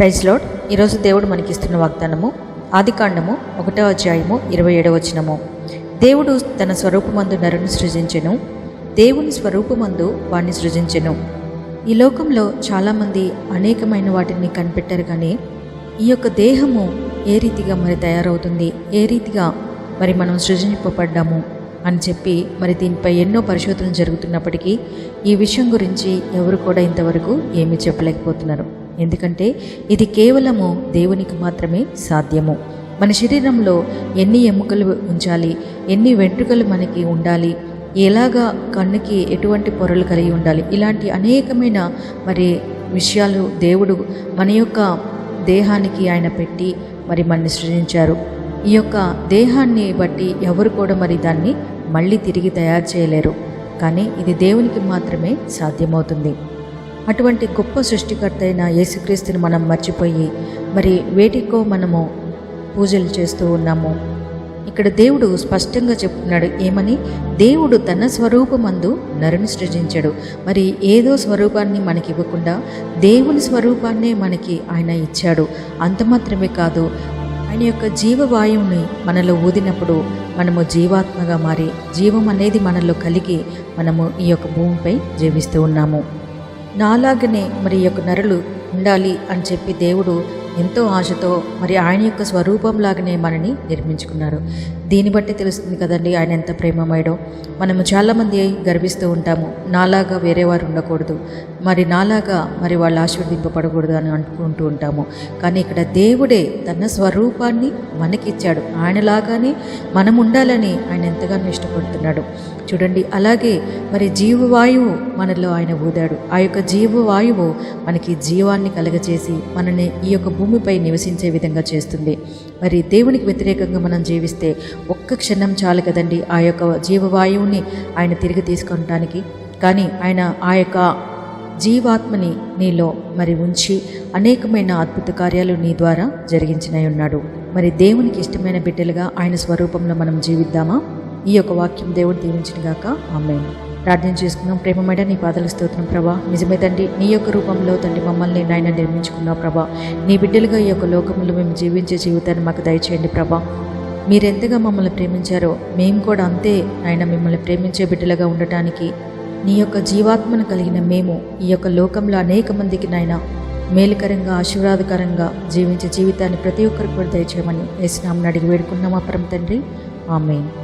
Praise load ఈరోజు దేవుడు మనకిస్తున్న వాగ్దానము ఆదికాండము ఒకటో అధ్యాయము ఇరవై ఏడవ వచనము. దేవుడు తన స్వరూపమందు నరుని సృజించెను దేవుని స్వరూపమందు వాణ్ణి సృజించెను. ఈ లోకంలో చాలామంది అనేకమైన వాటిని కనిపెట్టారు కానీ ఈ యొక్క దేహము ఏ రీతిగా మరి తయారవుతుంది ఏ రీతిగా మరి మనం సృజింపబడ్డాము అని చెప్పి మరి దీనిపై ఎన్నో పరిశోధనలు జరుగుతున్నప్పటికీ ఈ విషయం గురించి ఎవరు కూడా ఇంతవరకు ఏమీ చెప్పలేకపోతున్నారు. ఎందుకంటే ఇది కేవలము దేవునికి మాత్రమే సాధ్యము. మన శరీరంలో ఎన్ని ఎముకలు ఉంచాలి ఎన్ని వెంట్రుకలు మనకి ఉండాలి ఎలాగా కన్నుకి ఎటువంటి పొరలు కలిగి ఉండాలి ఇలాంటి అనేకమైన మరి విషయాలు దేవుడు మన యొక్క దేహానికి ఆయన పెట్టి మరి మనని సృజించారు. ఈ యొక్క దేహాన్ని బట్టి ఎవరు కూడా మరి దాన్ని మళ్ళీ తిరిగి తయారు చేయలేరు. కానీ ఇది దేవునికి మాత్రమే సాధ్యమవుతుంది. అటువంటి గొప్ప సృష్టికర్త అయిన యేసుక్రీస్తుని మనం మర్చిపోయి మరి వేటికో మనము పూజలు చేస్తూ ఉన్నాము. ఇక్కడ దేవుడు స్పష్టంగా చెప్తున్నాడు ఏమని? దేవుడు తన స్వరూపమందు నరుని సృజించాడు. మరి ఏదో స్వరూపాన్ని మనకి ఇవ్వకుండా దేవుని స్వరూపాన్నే మనకి ఆయన ఇచ్చాడు. అంత మాత్రమే కాదు ఆయన యొక్క జీవవాయువుని మనలో ఊదినప్పుడు మనము జీవాత్మగా మారి జీవం అనేది మనలో కలిగి మనము ఈ యొక్క భూమిపై జీవిస్తూ ఉన్నాము. నాలాగనే మరి యొక్క నరులు ఉండాలి అని చెప్పి దేవుడు ఎంతో ఆశతో మరి ఆయన యొక్క స్వరూపంలాగానే మనని నిర్మించుకున్నారు. దీన్ని బట్టి తెలుస్తుంది కదండి ఆయన ఎంత ప్రేమమయడం. మనము చాలామంది గర్విస్తూ ఉంటాము నాలాగా వేరే వారు ఉండకూడదు. మరి నాలాగా మరి వాళ్ళు ఆశీర్వదింపబడకూడదు అని అనుకుంటూ ఉంటాము. కానీ ఇక్కడ దేవుడే తన స్వరూపాన్ని మనకిచ్చాడు. ఆయనలాగానే మనం ఉండాలని ఆయన ఎంతగానో ఇష్టపడుతున్నాడు. చూడండి అలాగే మరి జీవవాయువు మనలో ఆయన ఊదాడు. ఆ యొక్క జీవవాయువు మనకి జీవాన్ని కలగజేసి మనని ఈ యొక్క భూమిపై నివసించే విధంగా చేస్తుంది. మరి దేవునికి వ్యతిరేకంగా మనం జీవిస్తే ఒక్క క్షణం చాలు కదండి ఆ యొక్క జీవవాయువుని ఆయన తిరిగి తీసుకుంటానికి. కానీ ఆయన ఆ యొక్క జీవాత్మని నీలో మరి ఉంచి అనేకమైన అద్భుత కార్యాలు నీ ద్వారా జరిగించినై ఉన్నాడు. మరి దేవునికి ఇష్టమైన బిడ్డలుగా ఆయన స్వరూపంలో మనం జీవిద్దామా? ఈ యొక్క వాక్యం దేవుడు దీవించిన గాక. ఆమె ప్రార్థన చేసుకున్నాం ప్రేమమైన నీ పాదల స్తోత్రం ప్రభా. నిజమే తండ్రి నీ యొక్క రూపంలో తండ్రి మమ్మల్ని నాయన నిర్మించుకున్నావు ప్రభా. నీ బిడ్డలుగా ఈ యొక్క లోకంలో మేము జీవించే జీవితాన్ని మాకు దయచేయండి ప్రభా. మీరెంతగా మమ్మల్ని ప్రేమించారో మేము కూడా అంతే ఆయన మిమ్మల్ని ప్రేమించే బిడ్డలుగా ఉండటానికి నీ యొక్క జీవాత్మను కలిగిన మేము ఈ యొక్క లోకంలో అనేక మందికి నాయన మేలుకరంగా ఆశీర్వాదకరంగా జీవించే జీవితాన్ని ప్రతి ఒక్కరికి కూడా దయచేయమని వేసినామని అడిగి వేడుకున్నామా అపరం తండ్రి. ఆమె